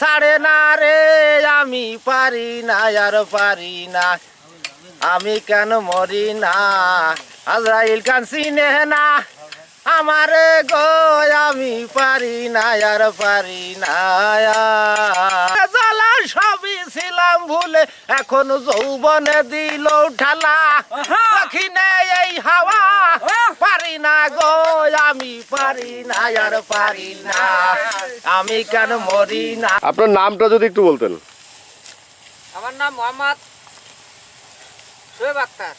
ছাড়ে না রে আমি পারি না আর পারি না। আমি কেন মরি না? আজরাইল কান চিনে না। আমারে গো আমি পারি না আর পারি না। জ্বালা সবই ছিলাম ভুলে এখন যৌবনে দিল ঠালা পাখি নেই এই হাওয়া পারি না গো আমি পারি না আর পারি না আমি কেন মরি না আপনার নামটা যদি একটু বলতেন। আমার নাম মোহাম্মদ শোয়েব আক্তার।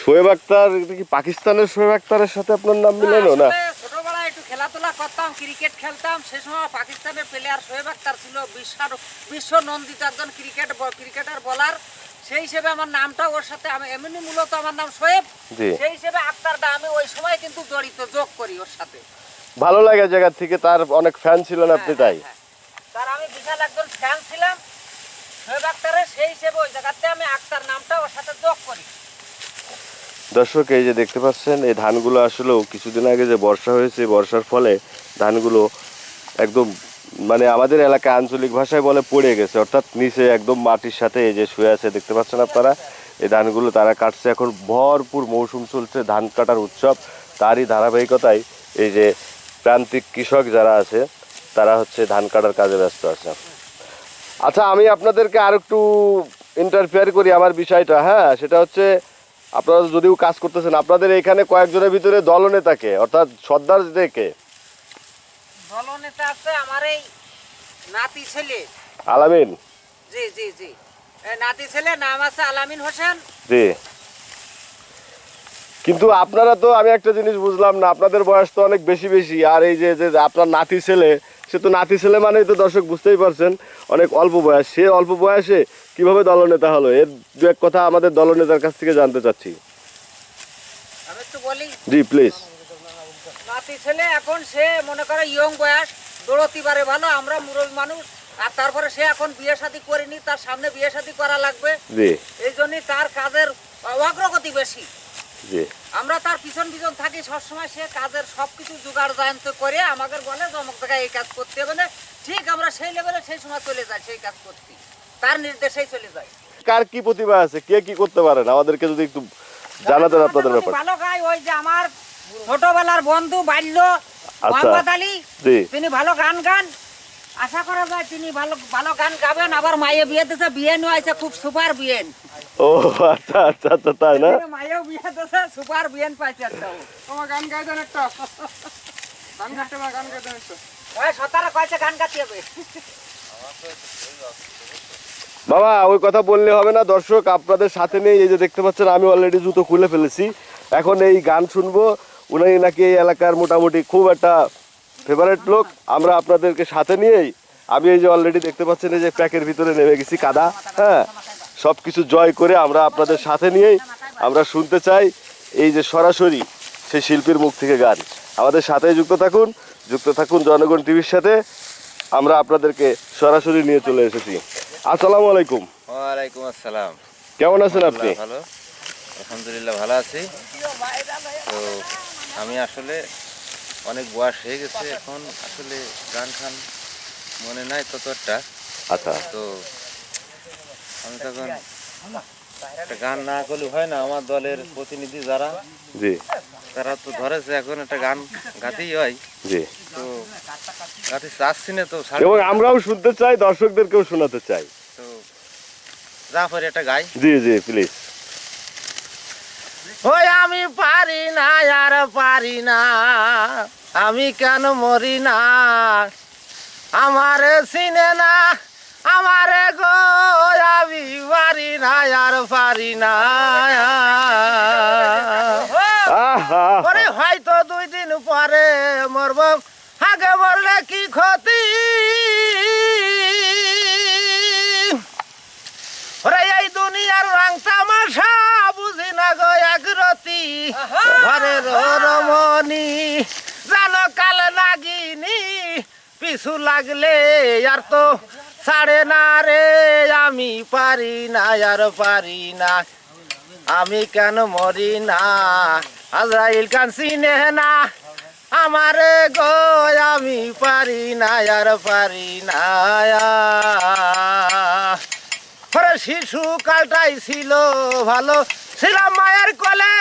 শোয়েব আক্তার কি পাকিস্তানের শোয়েব আক্তারের সাথে আপনার নাম মিলানো না। ছোটবেলায় একটু খেলাধুলা করতাম ক্রিকেট খেলতাম। সে সময় পাকিস্তানের প্লেয়ার শোয়েব আক্তার ছিল বিশ্ব বিশ্ব নন্দিত একজন ক্রিকেট ক্রিকেটার বলার। সেই হিসেবে আমার নামটা ওর সাথে আমি এমনি মূলত আমার নাম জি। সেই হিসেবে আক্তারটা আমি ওই সময় কিন্তু জড়িত যোগ করি ওর সাথে। ভালো লাগে জায়গা থেকে তার অনেক ফ্যান ছিলেন আপনি হ্যাঁ, তাই। হ্যাঁ, হ্যাঁ। তার আমি বিশাল একজন ফ্যান ছিলাম শোয়েব আক্তারের সেই হিসেবে ওই জায়গাতে আমি আক্তার নামটা ওর সাথে যোগ করি। দর্শক এই যে দেখতে পাচ্ছেন এই ধানগুলো আসলেও কিছুদিন আগে যে বর্ষা হয়েছে বর্ষার ফলে ধানগুলো একদম মানে আমাদের এলাকায় আঞ্চলিক ভাষায় বলে পড়ে গেছে, অর্থাৎ নিচে একদম মাটির সাথে এই যে শুয়ে আছে, দেখতে পাচ্ছেন আপনারা? এই ধানগুলো তারা কাটছে। এখন ভরপুর মৌসুম চলছে ধান কাটার উৎসব। তারই ধারাবাহিকতায় এই যে প্রান্তিক কৃষক যারা আছে, তারা হচ্ছে ধান কাটার কাজে ব্যস্ত আছে। আচ্ছা আমি আপনাদেরকে আর একটু ইন্টারফেয়ার করি আমার বিষয়টা হ্যাঁ? সেটা হচ্ছে, আপনারা যদিও কাজ করতেছেন, আপনাদের এখানে কয়েকজনের ভিতরে দলনেতাকে অর্থাৎ সর্দার আছে আমার এই নাতি ছেলে। আলামিন। জি জি জি। নাতি ছেলে নাম আছে আলামিন হোসেন। জি। কিন্তু আপনারা তো আমি একটা জিনিস বুঝলাম না আপনাদের বয়স তো অনেক বেশি বেশি। আর এই যে যে আপনার নাতি ছেলে সে তো নাতি ছেলে মানেই তো দর্শক বুঝতেই পারছেন অনেক অল্প বয়স। সে অল্প বয়সে কীভাবে দলনেতা হলো? এর দু এক কথা আমাদের দলনেতার কাছ থেকে জানতে চাচ্ছি। জি প্লিজ নাতি ছেলে এখন সে মনে করে ইয়ং বয়স দৌড়তি পারে ভালো আমরা মুরব্বী মানুষ। আর তারপরে সে এখন বিয়ে শাদী করিনি তার সামনে বিয়ে শাদী করা লাগবে। এই জন্যই তার কাজের অগ্রগতি বেশি। আমরা তার পিছন পিছন থাকি সবসময় সে কাজের সবকিছু জোগাড় জায়ন্ত করে আমাদের বলে যে অমুক জায়গায় এই কাজ করতে হবে না। ঠিক আমরা সেই লেভেলে সেই সময় চলে যাই সেই কাজ করতে তার নির্দেশেই চলে যাই। কার কি প্রতিভা আছে? কে কি করতে পারেন আমাদেরকে যদি একটু জানাতেন আপনাদের ব্যাপার ভালো গায় ওই যে আমার ছোটবেলার বন্ধু বাল্য মোহাম্মদ আলী তিনি ভালো গান গান। আশা করা যায় তিনি ভালো ভালো গান গাবেন। আবার মায়ে বিয়ে দিতে বিয়ে নিয়ে আছে খুব সুপার বিয়েন। ও আচ্ছা আচ্ছা আচ্ছা তাই না। মায়েও বিয়ে দিতে সুপার বিয়েন পাইছে। আমার গান গাইছেন একটা। গান গাইতে গান একটা। ওই সতারা কয়েছে গান গাতে হবে। বাবা ওই কথা বললে হবে না। দর্শক আপনাদের সাথে নেই এই যে দেখতে পাচ্ছেন আমি অলরেডি জুতো খুলে ফেলেছি। এখন এই গান শুনব। উনি নাকি এই এলাকার মোটামুটি খুব একটা ফেভারিট লোক। আমরা আপনাদেরকে সাথে নিয়েই আমি এই যে অলরেডি দেখতে পাচ্ছেন এই যে প্যাকের ভিতরে নেমে গেছি কাদা হ্যাঁ? সব কিছু জয় করে আমরা আপনাদের সাথে নিয়েই আমরা শুনতে চাই এই যে সরাসরি সেই শিল্পীর মুখ থেকে গান। আমাদের সাথেই যুক্ত থাকুন যুক্ত থাকুন জনগণ টিভির সাথে। আমরা আপনাদেরকে সরাসরি নিয়ে চলে এসেছি। আসসালামু আলাইকুম। ওয়ালাইকুম আসসালাম। কেমন আছেন আপনি? ভালো। আলহামদুলিল্লাহ ভালো আছি। তো আমি আসলে অনেক বয়স হয়ে গেছে এখন আসলে গান খান মনে নাই তত একটা। আচ্ছা। তো আমি তখন একটা গান না করলে হয় না আমার দলের প্রতিনিধি যারা জি। তারা তো ধরেছে এখন একটা গান গাতেই হয়। জি। তো গাতে চাচ্ছি না তো এবং আমরাও শুনতে চাই দর্শকদেরকেও শোনাতে চাই। তো যা পরে একটা গাই। জি জি প্লিজ ওই আমি পারি না আর পারি না। আমি কেন মরি না? আমারে চিনে না আমারে গো আমি পারি না আর পারি না। হয়তো দুই দিন পরে মরব। আগে ঘরের রমণী জানো কাল নাগিনি, পিছু লাগলে আর তো ছাড়ে না রে, আমি পারি না আর পারি না। আমি কেন মরি না? আজরাইল কান চিনে না। আমারে গো, আমি পারি না আর পারি না। শিশু কালটাই ছিল ভালো, ছিলাম মায়ের কোলে।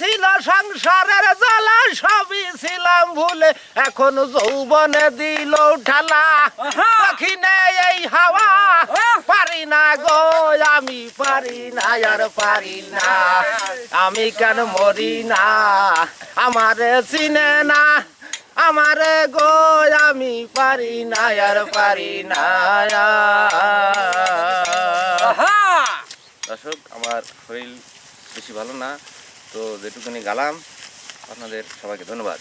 ছিল সংসারের জ্বালা সবই ছিলাম ভুলে। এখন যৌবনে দিল ঠালা! দক্ষিণে এই হাওয়া। পারি না গো আমি পারি না আর পারি না। আমি কেন মরি না? আমারে চিনে না। আমারে গো আমি পারি না আর পারি না! দর্শক আমার শরীর বেশি ভালো না। তো যেটুকুনি গালাম আপনাদের সবাইকে ধন্যবাদ।